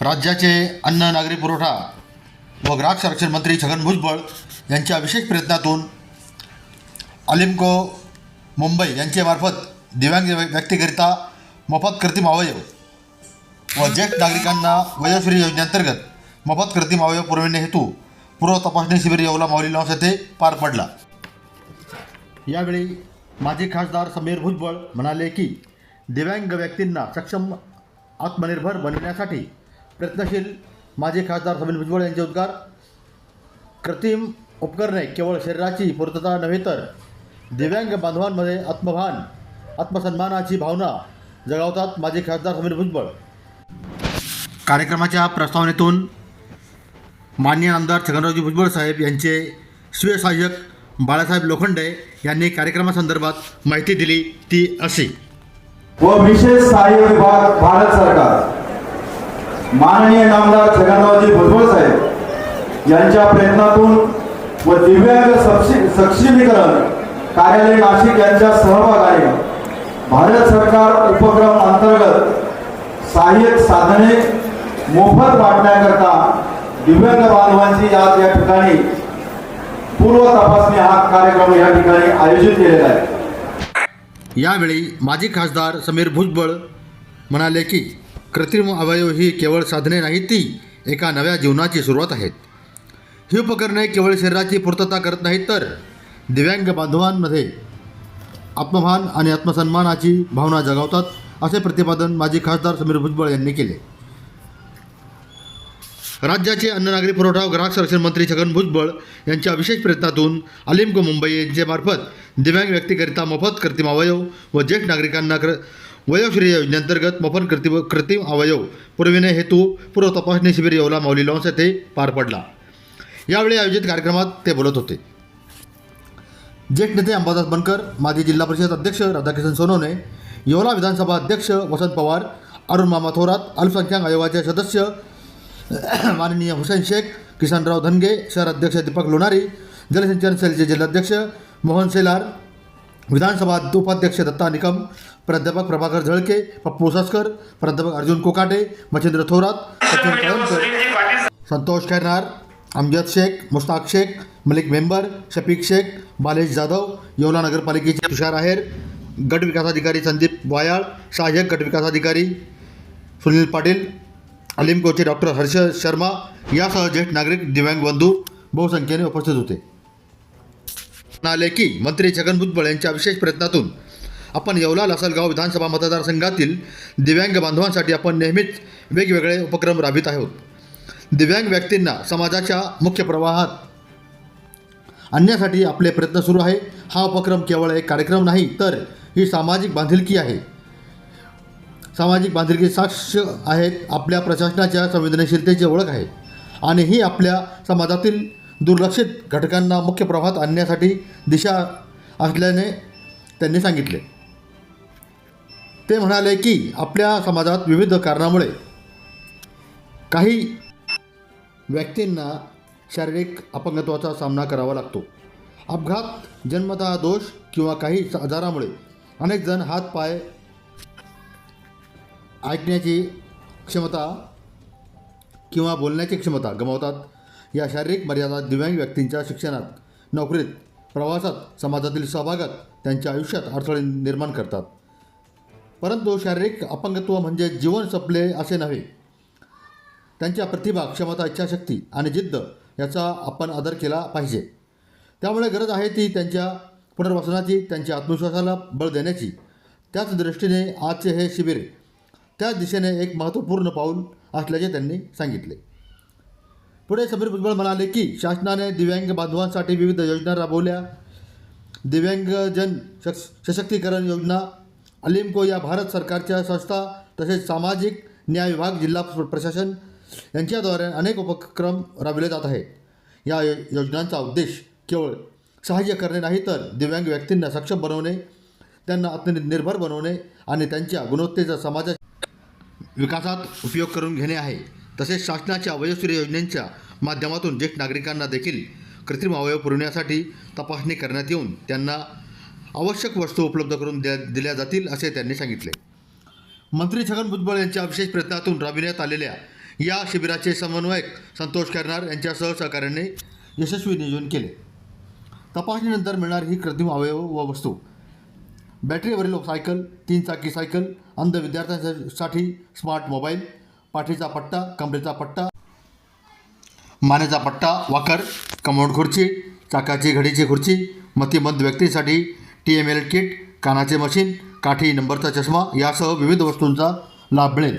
राज्याचे अन्न नागरी पुरवठा व ग्राहक संरक्षण मंत्री छगन भुजबळ यांच्या विशेष प्रयत्नातून अलिमको मुंबई यांच्यामार्फत दिव्यांग व्य- व्यक्तीकरिता मोफत कृत्रिम अवयव व ज्येष्ठ नागरिकांना वयोश्री योजनेअंतर्गत मोफत कृत्रिम अवयव पुरविणे हेतू पूर्व तपासणी शिबिर येवला माऊली लॉन्स येथे पार पडला. यावेळी माजी खासदार समीर भुजबळ म्हणाले की दिव्यांग व्यक्तींना सक्षम आत्मनिर्भर बनविण्यासाठी प्रयत्नशील माजी खासदार समीर भुजबळ यांचे उद्गार कृत्रिम उपकरणे केवळ शरीराची पूर्तता नव्हे तर दिव्यांग बांधवांमध्ये आत्मभान आत्मसन्मानाची भावना जगावतात माजी खासदार समीर भुजबळ. कार्यक्रमाच्या प्रस्तावनेतून मान्य आमदार छगनरावजी भुजबळ साहेब यांचे स्वीय सहाय्यक बाळासाहेब लोखंडे यांनी कार्यक्रमासंदर्भात माहिती दिली ती अशी. व विशेष सहाय्य विभाग भारत सरकार. माननीय नामदार छगनरावजी भुजबळ साहेब यांच्या प्रयत्नातून व दिव्यांग सक्षी- सक्षमीकरण कार्यालय नाशिक यांच्या सहभागाने भारत सरकार उपक्रम अंतर्गत सहाय्यक साधने मोफत वाटण्याकरता दिव्यांग बांधवांची आज या ठिकाणी पूर्व तपासणी हा कार्यक्रम या ठिकाणी आयोजित केलेला आहे. यावेळी माजी खासदार समीर भुजबळ म्हणाले की कृत्रिम अवयव ही केवळ साधने नाही ती एका नव्या जीवनाची सुरुवात आहेत. ही उपकरणे केवळ शरीराची पूर्तता करत नाहीत तर दिव्यांग बांधवांमध्ये आत्मभान आणि आत्मसन्मानाची भावना जगावतात असे प्रतिपादन माजी खासदार समीर भुजबळ यांनी केले. राज्याचे अन्न नागरी पुरवठा व ग्राहक संरक्षण मंत्री छगन भुजबळ यांच्या विशेष प्रयत्नातून अलिमको मुंबई यांच्यामार्फत दिव्यांग व्यक्तीकरिता मोफत कृत्रिम अवयव व ज्येष्ठ नागरिकांना क्र वयोश्री योजनेअंतर्गत मोफत कृत्रिम कृत्रिम अवयव पुरविणे हेतू पूर्व तपासणी शिबिर येवला माऊली लॉन्स येथे पार पडला. यावेळी आयोजित कार्यक्रमात ते बोलत होते. ज्येष्ठ नेते अंबादास बनकर माजी जिल्हा परिषद अध्यक्ष राधाकिशन सोनवणे येवला विधानसभा अध्यक्ष वसंत पवार अरुण मामा थोरात अल्पसंख्याक आयोगाचे सदस्य माननीय हुसेन शेख किसनराव धनगे शहर अध्यक्ष दीपक लोणारी जलसिंचन सेलचे जिल्हाध्यक्ष मोहन सेलार विधानसभा उपाध्यक्ष दत्ता निकम प्राध्यापक प्रभाकर झळके पप्पू सस्कर प्राध्यापक अर्जुन कोकाटे मच्छिंद्र थोरात सचिन कळमकर संतोष खैरनार अमजद शेख मुश्ताक शेख मलिक मेंबर शफीक शेख बालेश जाधव येवला नगरपालिकेचे तुषार आहेर गट विकास अधिकारी संदीप वायाळ सहाय्यक गट विकास अधिकारी सुनील पाटील अलिमकोचे डॉक्टर हर्ष शर्मा यासह ज्येष्ठ नागरिक दिव्यांग बंधू बहुसंख्येने उपस्थित होते. म्हणाले की मंत्री छगन भुजबळ यांच्या विशेष प्रयत्नातून आपण येवला लासलगाव विधानसभा मतदारसंघातील दिव्यांग बांधवांसाठी आपण नेहमीच वेगवेगळे उपक्रम राबवित आहोत. दिव्यांग व्यक्तींना समाजाच्या मुख्य प्रवाहात आणण्यासाठी आपले प्रयत्न सुरू आहे. हा उपक्रम केवळ एक कार्यक्रम नाही तर ही सामाजिक बांधिलकी आहे. सामाजिक बांधिलकी साक्ष आहेत आपल्या प्रशासनाच्या संवेदनशीलतेची ओळख आहे आणि ही आपल्या समाजातील दुर्लक्षित घटकांना मुख्य प्रवाहात आणण्यासाठी दिशा असल्याने त्यांनी सांगितले. ते म्हणाले की आपल्या समाजात विविध कारणामुळे काही व्यक्तींना शारीरिक अपंगत्वाचा सामना करावा लागतो. अपघात जन्मतः दोष किंवा काही आजारामुळे अनेक जण हात पाय ऐकण्याची क्षमता किंवा बोलण्याची क्षमता गमावतात. या शारीरिक मर्यादा दिव्यांग व्यक्तींच्या शिक्षणात नोकरीत प्रवासात समाजातील सहभागात त्यांच्या आयुष्यात अडथळे निर्माण करतात. परंतु शारीरिक अपंगत्व म्हणजे जीवन संपले असे नव्हे. त्यांच्या प्रतिभा क्षमता इच्छाशक्ती आणि जिद्द याचा आपण आदर केला पाहिजे. त्यामुळे गरज आहे ती त्यांच्या पुनर्वसनाची त्यांच्या आत्मविश्वासाला बळ देण्याची. त्याच दृष्टीने आजचे हे शिबिर त्याच दिशेने एक महत्त्वपूर्ण पाऊल असल्याचे त्यांनी सांगितले. पुढे समीर भुजबळ म्हणाले की शासनाने दिव्यांग बांधवांसाठी विविध योजना राबवल्या. दिव्यांगजन सश सशक्तीकरण योजना अलिमको या भारत सरकारच्या संस्था तसेच सामाजिक न्याय विभाग जिल्हा प्रशासन यांच्याद्वारे अनेक उपक्रम राबविले जात आहेत. या योजनांचा उद्देश केवळ सहाय्य करणे नाही तर दिव्यांग व्यक्तींना सक्षम बनवणे त्यांना आत्मनिर्भर बनवणे आणि त्यांच्या गुणवत्तेचा समाजाच्या विकासात उपयोग करून घेणे आहे. तसेच शासनाच्या वयोश्री योजनेच्या माध्यमातून ज्येष्ठ नागरिकांना देखील कृत्रिम अवयव पुरवण्यासाठी तपासणी करण्यात येऊन त्यांना आवश्यक वस्तू उपलब्ध करून द्या दिल्या जातील असे त्यांनी सांगितले. मंत्री छगन भुजबळ यांच्या विशेष प्रयत्नातून राबविण्यात आलेल्या या शिबिराचे समन्वयक संतोष करणार यांच्या सहसहकार्याने यशस्वी नियोजन केले. तपासणीनंतर मिळणार ही कृत्रिम अवयव व वस्तू. बॅटरीवरील सायकल तीन चाकी सायकल अंध विद्यार्थ्यांसाठी स्मार्ट मोबाईल पाठीचा पट्टा कमरेचा पट्टा. मानेचा पट्टा वाकर कमोड खुर्ची चाकाची घडीची खुर्ची मतिमंद व्यक्तीसाठी टी एम एल किट कानाचे मशीन काठी नंबरचा चष्मा यासह विविध वस्तूंचा लाभ मिळेल.